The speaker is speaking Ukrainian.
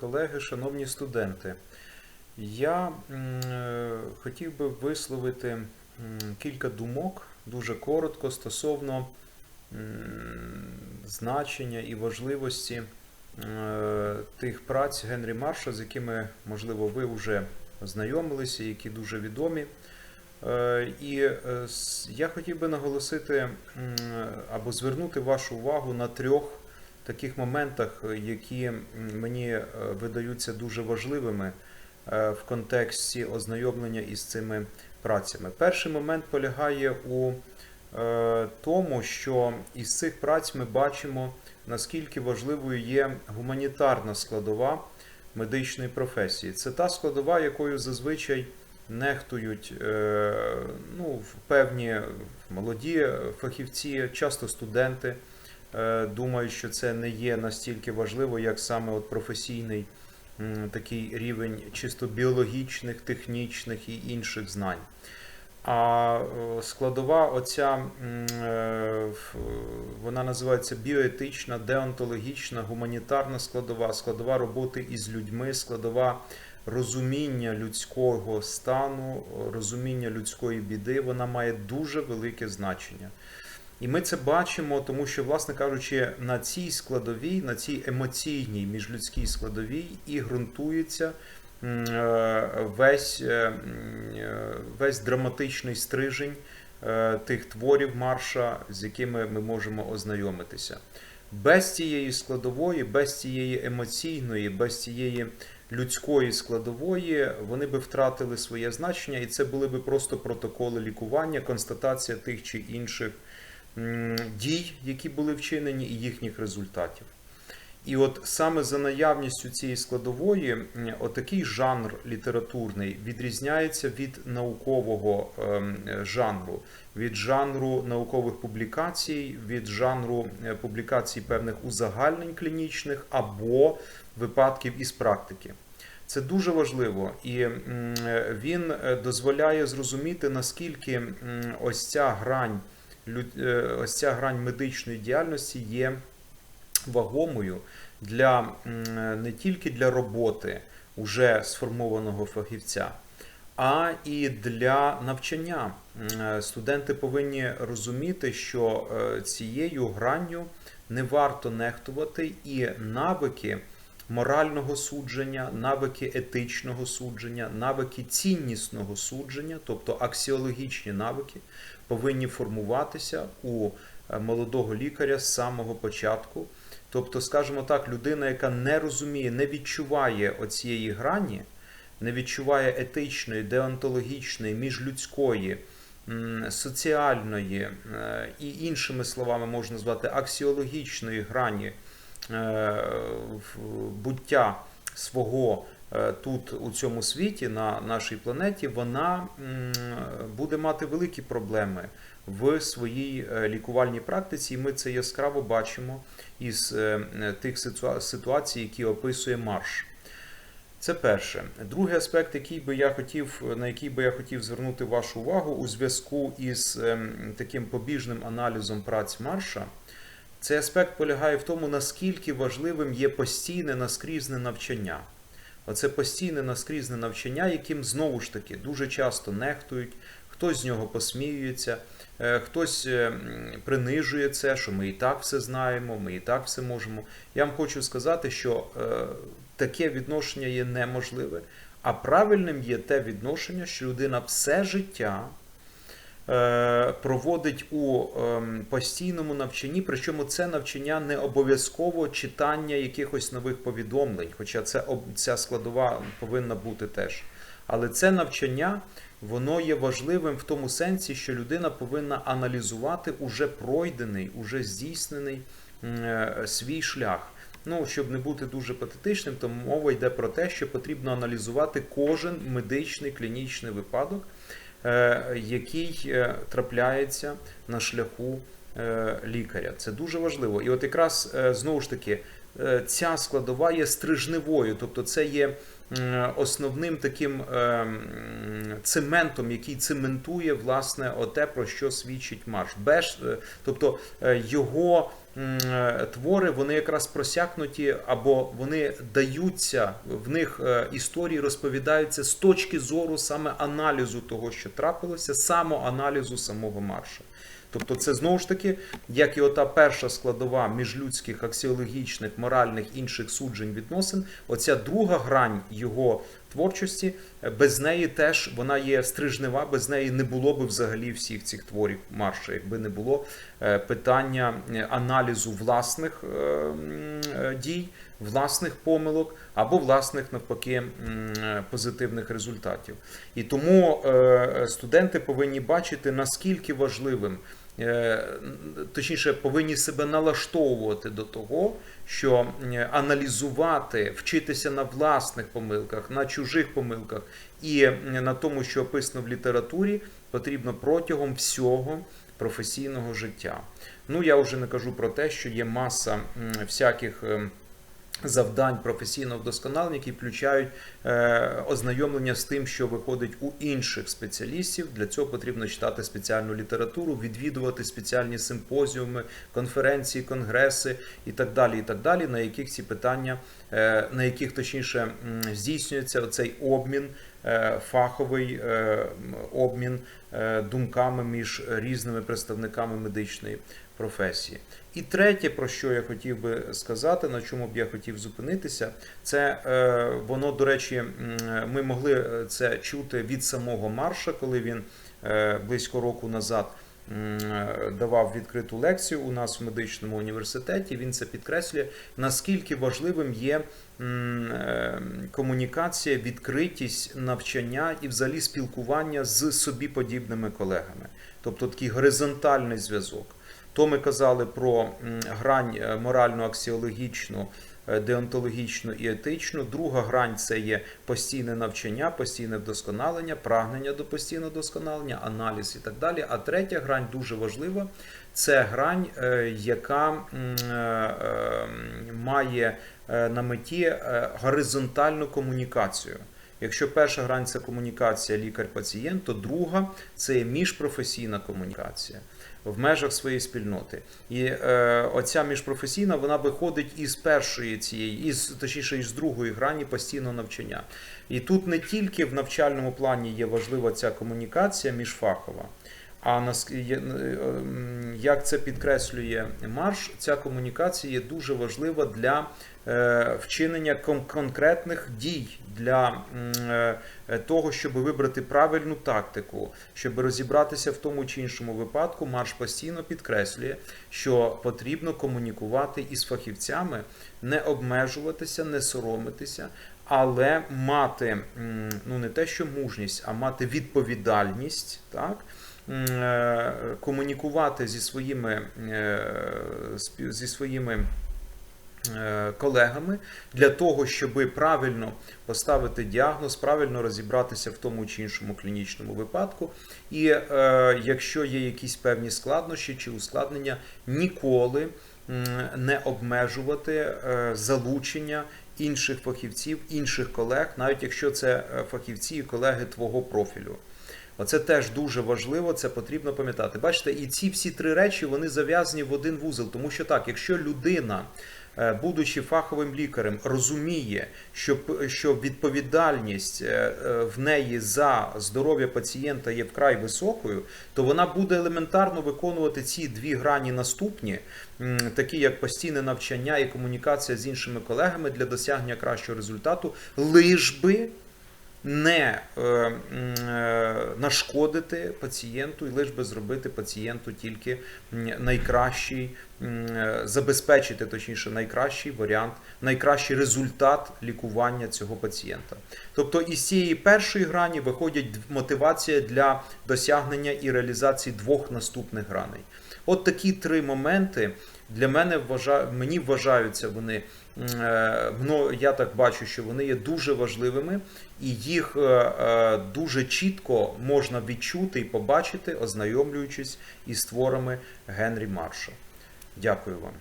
колеги, шановні студенти, я е, хотів би висловити кілька думок дуже коротко стосовно значення і важливості е, тих праць Генрі Марша, з якими, можливо, ви вже ознайомилися, які дуже відомі. Е, І я хотів би наголосити або звернути вашу увагу на трьох таких моментах, е, які мені е, видаються дуже важливими е, в контексті ознайомлення із цими працями. Перший момент полягає у тому, що із цих праць ми бачимо, наскільки важливою є гуманітарна складова медичної професії. Це та складова, якою зазвичай нехтують ну, певні молоді фахівці, часто студенти е, думають, що це не є настільки важливо, як саме от професійний такий рівень чисто біологічних, технічних і інших знань. А е, складова оця, е, вона називається біоетична, деонтологічна, гуманітарна складова, складова роботи із людьми, складова розуміння людського стану, розуміння людської біди, вона має дуже велике значення. І ми це бачимо, тому що, власне кажучи, на цій складовій, на цій емоційній міжлюдській складовій і ґрунтується е, весь, е, е, весь драматичний стрижень тих творів марша, з якими ми можемо ознайомитися. Без цієї складової, без цієї емоційної, без цієї людської складової вони би втратили своє значення, і це були би просто протоколи лікування, констатація тих чи інших дій, які були вчинені, і їхніх результатів. І от саме за наявністю цієї складової, отакий жанр літературний відрізняється від наукового ем, жанру, від жанру наукових публікацій, від жанру е, публікацій певних узагальнень клінічних або випадків із практики. Це дуже важливо, і е, він е, дозволяє зрозуміти, наскільки ось ця грань, ось ця грань медичної діяльності є вагомою для не тільки для роботи уже сформованого фахівця, а і для навчання. Е, Студенти повинні розуміти, що е, цією гранню не варто нехтувати і навики морального судження, навики етичного судження, навики ціннісного судження, тобто аксіологічні навики, повинні формуватися у е, молодого лікаря з самого початку. Тобто, скажімо так, людина, яка не розуміє, не відчуває оцієї грані, не відчуває етичної, деонтологічної, міжлюдської, соціальної е, і іншими словами можна назвати аксіологічної грані е, буття свого тут у цьому світі, на нашій планеті, вона буде мати великі проблеми в своїй е, лікувальній практиці, і ми це яскраво бачимо із е, е, тих ситуацій, які описує Марш. Це перше. Другий аспект, який би я хотів, на який би я хотів звернути вашу увагу у зв'язку із ем, таким побіжним аналізом праць Марша, цей аспект полягає в тому, наскільки важливим є постійне наскрізне навчання. Оце постійне наскрізне навчання, яким знову ж таки дуже часто нехтують, хтось з нього посміюється, е, хтось е, принижує це, що ми і так все знаємо, ми і так все можемо. Я вам хочу сказати, що е, таке відношення є неможливе, а правильним є те відношення, що людина все життя проводить у ем, постійному навчанні, причому це навчання не обов'язково читання якихось нових повідомлень, хоча це, ця складова повинна бути теж. Але це навчання воно є важливим в тому сенсі, що людина повинна аналізувати уже пройдений, уже здійснений е, свій шлях. Ну, щоб не бути дуже патетичним, то мова йде про те, що потрібно аналізувати кожен медичний клінічний випадок, е, який е, трапляється на шляху е, лікаря. Це дуже важливо. І от якраз е, знову ж таки е, ця складова є стрижневою, тобто це є основним таким е, цементом, який цементує власне оте, про що свідчить марш. Без, е, тобто е, його е, твори вони якраз просякнуті або вони даються, в них е, історії розповідаються з точки зору саме аналізу того, що трапилося, самоаналізу самого марша. Тобто, це знову ж таки, як і ота перша складова міжлюдських, аксіологічних, моральних інших суджень відносин, оця друга грань його творчості, без неї теж вона є стрижнева, без неї не було би взагалі всіх цих творів марша, якби не було е, питання е, аналізу власних е, дій, власних помилок або власних навпаки позитивних результатів. І тому студенти повинні бачити наскільки важливим. Е, Точніше, повинні себе налаштовувати до того, що е, аналізувати, вчитися на власних помилках, на чужих помилках і е, на тому, що описано в літературі, потрібно протягом всього професійного життя. Ну я вже не кажу про те, що є маса всяких. Завдань професійного вдосконалення, які включають е, ознайомлення з тим, що виходить у інших спеціалістів. Для цього потрібно читати спеціальну літературу, відвідувати спеціальні симпозіуми, конференції, конгреси і так далі. І так далі, на яких ці питання, е, на яких точніше здійснюється оцей обмін, фаховий е, обмін е, думками між різними представниками медичної професії. І третє, про що я хотів би сказати, на чому б я хотів зупинитися, це е, воно, до речі, ми могли е, це чути від самого Марша, коли він е, близько року назад е, давав відкриту лекцію у нас в медичному університеті. Він це підкреслює, наскільки важливим є е, комунікація, відкритість навчання і взагалі спілкування з собі подібними колегами, тобто такий горизонтальний зв'язок. То ми казали про грань е, морально-аксіологічну, е, деонтологічну і етичну. Друга грань це є постійне навчання, постійне вдосконалення, прагнення до постійного вдосконалення, аналіз і так далі. А третя грань дуже важлива. Це грань, е, яка має на меті горизонтальну комунікацію. Якщо перша грань це комунікація лікар-пацієнт, то друга це міжпрофесійна комунікація в межах своєї спільноти. І е, оця міжпрофесійна вона виходить із першої цієї, із точніше із другої грані постійного навчання. І тут не тільки в навчальному плані є важлива ця комунікація міжфахова. А нас- е, як це підкреслює Марш, ця комунікація є дуже важлива для е, вчинення конкретних дій, для е, того, щоб вибрати правильну тактику, щоб розібратися в тому чи іншому випадку. Марш постійно підкреслює, що потрібно комунікувати із фахівцями, не обмежуватися, не соромитися. Але мати ну не те, що мужність, а мати відповідальність, так комунікувати зі своїми е, зі своїми е, колегами для того, щоб правильно поставити діагноз, правильно розібратися в тому чи іншому клінічному випадку. І е, якщо є якісь певні складнощі чи ускладнення, ніколи не обмежувати е, залучення інших фахівців, інших колег, навіть якщо це е, фахівці і колеги твого профілю. Оце теж дуже важливо, це потрібно пам'ятати. Бачите, і ці всі три речі вони зав'язані в один вузол, тому що так, якщо людина, е, будучи фаховим лікарем, розуміє, що, що відповідальність е, е, в неї за здоров'я пацієнта є вкрай високою, то вона буде елементарно виконувати ці дві грані наступні, такі як постійне навчання і комунікація з іншими колегами для досягнення кращого результату, лиш би не е, е, нашкодити пацієнту і лиш би зробити пацієнту тільки найкращий, е, забезпечити точніше найкращий варіант, найкращий результат лікування цього пацієнта. Тобто із цієї першої грані виходить мотивація для досягнення і реалізації двох наступних граней. От такі три моменти для мене вважаю, мені вважаються вони. мно- Я так бачу, що вони є дуже важливими, і їх е, е, дуже чітко можна відчути і побачити, ознайомлюючись із творами Генрі Марша. Дякую вам.